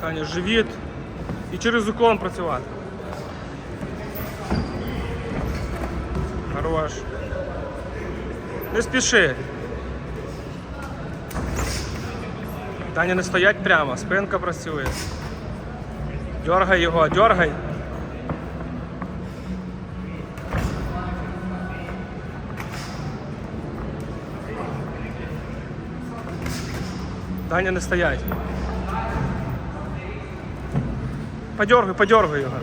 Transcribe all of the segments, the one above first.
Таня, живіт. І через уклон працювати. Хорош. Не спіши. Таня не стоять прямо, спинка працює. Дергай його, дергай. Таня не стоять. Подергай, подергай його.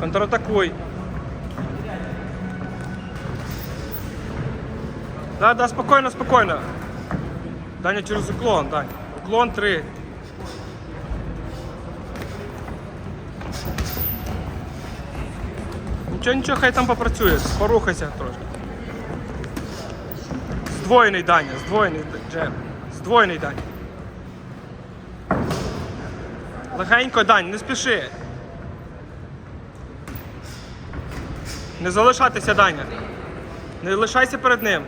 Контратакуй. Да, да, спокійно, спокійно. Даня через уклон, Дань. Уклон 3. Нічого, нічого, хай там попрацює. Порухайся трошки. Здвоєний Даня, здвоєний джеб. Здвоєний Даня. Легенько, Дань, не спіши. Не залишатися, Даня. Не лишайся перед ним.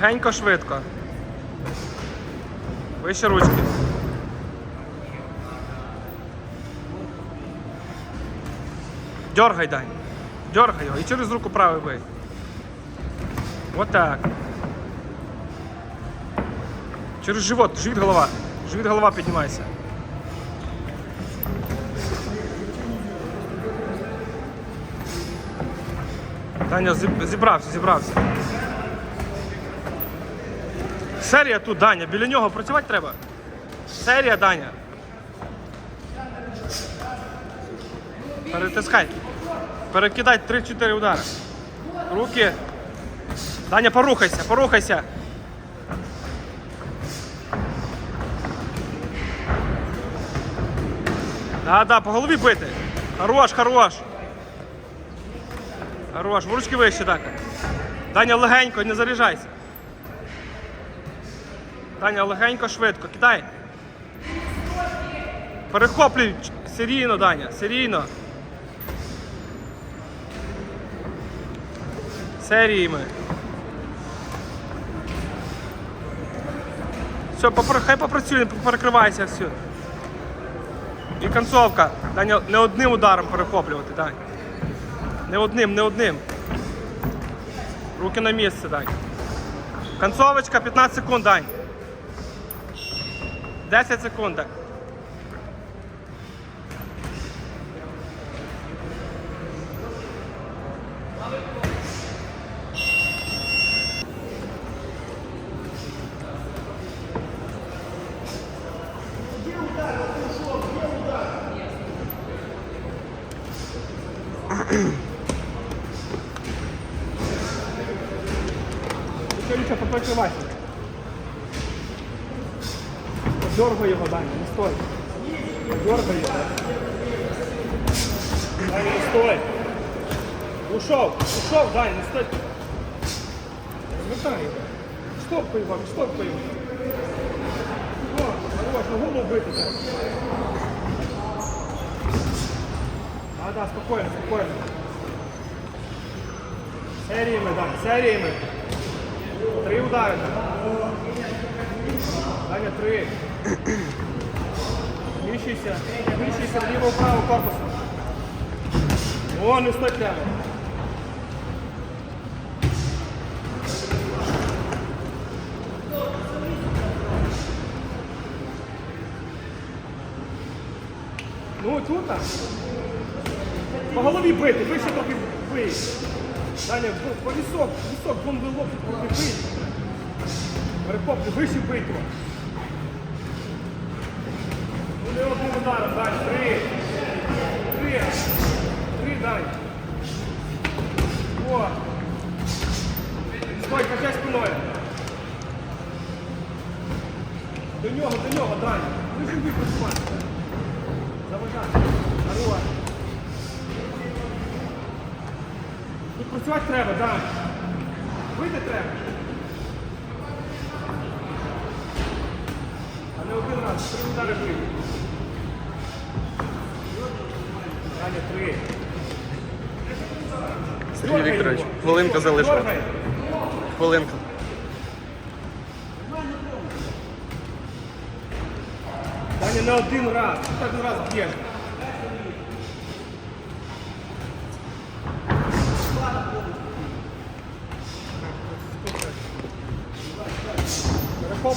Легенько, швидко. Вище ручки. Дергай, Дань. Дергай його і через руку правий бий. Вот так. Через живот, живіт голова. Живіт голова піднімайся. Таня зібрався, зібрався. Серія тут, Даня, біля нього працювати треба. Серія, Даня. Перетискай. Перекидай 3-4 удари. Руки. Даня, порухайся, порухайся. Да, да, по голові бити. Хорош, хорош. Хорош, в ручки вище так. Даня, легенько, не заряджайся. Даня, легенько, швидко. Кидай. Перехоплюй серійно, Даня, серійно. Серіями. Все, попри- хай попрацює, перекривайся, все. І концовка. Даня, не одним ударом перехоплювати, Дань. Не одним, не одним. Руки на місце, Дань. Концовочка 15 секунд, Дань. 10 секунд. Дань. Нічого, поприкривайся. Дергай його, Даня, не стой. Дергай його. Даня, не стой. Ушов, ушов, Даня, не стой. Звертай його. Штопкай його, штопкай його. Хорош, на голову бити. Так. А, да, спокійно, спокійно. Серіями, Даня, серіями. Три удари. Даня, три. Зміщуйся. Зміщуйся вліво-вправо корпусом. О, не стой прямо. Ну, тут. По голові бити, вище трохи бий. В- по вісок, вісок, вон ви лоб, трохи бий. Перехоплю, вище бий трохи. Ну, не одним Даня, три. Три. Три, Даня. О. Стой, качай спиною. До нього, до нього, Даня. Вище бий працювати. Заважай. Хорош. Працювати треба, так. Да. Вийти треба. А не один раз, три удари вийти. Далі три. Сергій Вікторович, хвилинка залишилась. Хвилинка. Далі не один раз. Один раз б'єш.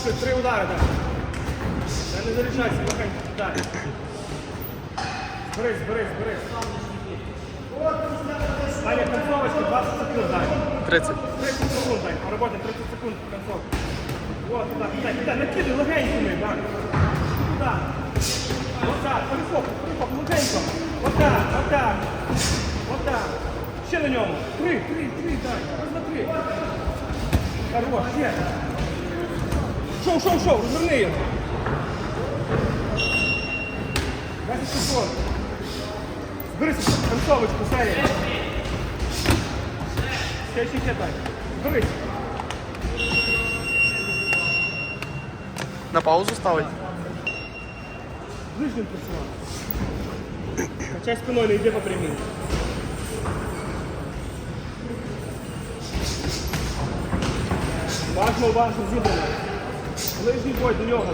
Перехоплюй, три удари, так. Я не заряджайся, легенько, далі. Зберись, зберись, зберись. Даня, концовочка, 20 секунд, Даня. 30. 30 секунд, Даня, поработай, 30 секунд концовка. Вот, туда, кидай, кидай, накидай легенькими, Даня. Туда. Вот так, перехоплюй, перехоплюй, легенько. Вот так, вот так. Вот так. Ще на ньому. Три, три, три, Даня. Раз на три. Хорош, ще. Шоу, шоу, шоу, розверни його. 10 секунд. Зберися, концовочку, серія. Ще, ще, ще, Даня. Зберись. На паузу ставить. Ближнім працювати. Качай спиною, не йди по прямій. Важно, уважно, зібрано. Ближній бой до нього.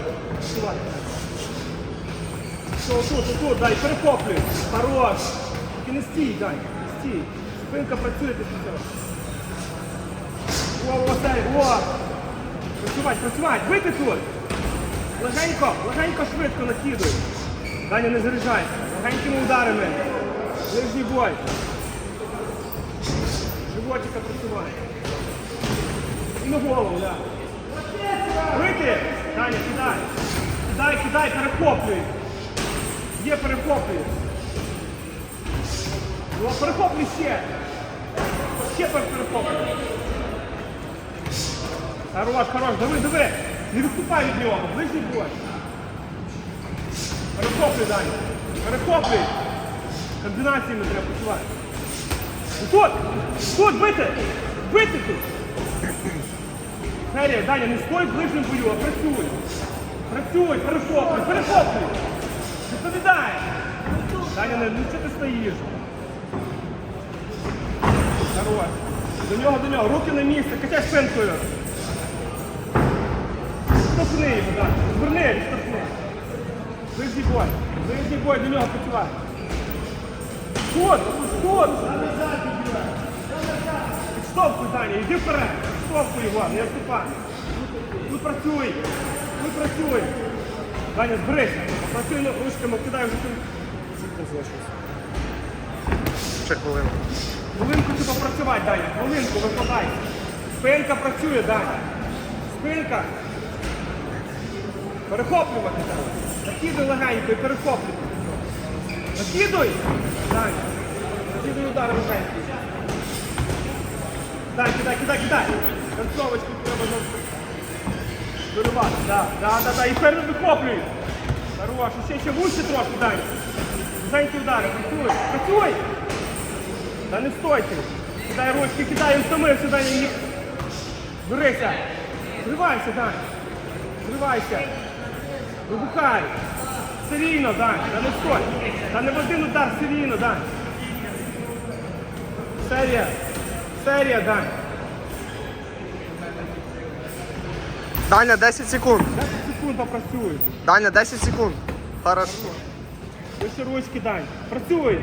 Що, тут, тут, дай, перехоплюй. Хорош. Тільки не стій, дай, не стій. Спинка працює після цього. О, о, дай, о. Працювати, працювати, бити тут. Легенько, легенько швидко накидуй. Даня, не заряджайся. Легенькими ударами. Ближній бой. Животика працювати. І на голову, да. Вийти! Даня, кидай. Кидай, кидай, перехоплюй. Є перехоплюй. Ну, перехоплюй ще. Ще пер- перехоплюй. Хорош, хорош, диви, диви. Не відступай від нього, ближній бой. Перехоплюй, Даня. Перехоплюй. Комбінаціями треба працювати. І Тут! Тут бити! Бити тут! Серія, Даня, не стой в ближньому бою, а працюй. Працюй, перехоплюй, перехоплюй. Відповідай. Даня, ну чого ти стоїш? Хорош. До нього, до нього. Руки на місце, качай спинкою. Штовхни його, так. Зверни, відштовхни. Ближній бой. Ближній бой, до нього працювай. Тут, тут. Підштовхуй, Даня, йди вперед. Підштовхуй його, не відступай. Тут працюй. Тут працюй. Даня, зберися. Працюй ну, ручками, кидай вже тут. Ще хвилину. Хвилинку треба працювати, Даня. Хвилинку викладайся. Спинка працює, Даня. Спинка. Перехоплювати треба. Накидуй легенько і перехоплюй. Накидуй. Даня. Накидуй удари легенько. Дай, кидай, кидай, кидай. Концовочку треба виривати. Да, да, да, да. І перед вихоплюй. Хорош. Ще, ще вище трошки, Даня. Легенькі удари. Працюй. Працюй. Та не стойте. Кидай ручки, кидай, він втомився, Даня, ні. Берися. Зривайся, Дань. Зривайся. Вибухай. Серійно, Дань. Та не стой. Та не в один удар, серійно, Дань. Серія. Серія, Дань. Даня, 10 секунд. 10 секунд працює. Даня, 10 секунд. Хорошо. Вище ручки, Дань. Працюй.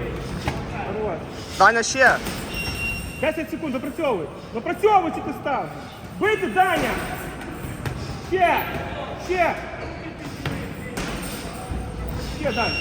Хорош. Даня ще. 10 секунд, допрацьовуй. Допрацьовуй, чи ти став. Бити, Даня! Ще! Ще! Ще, Дань.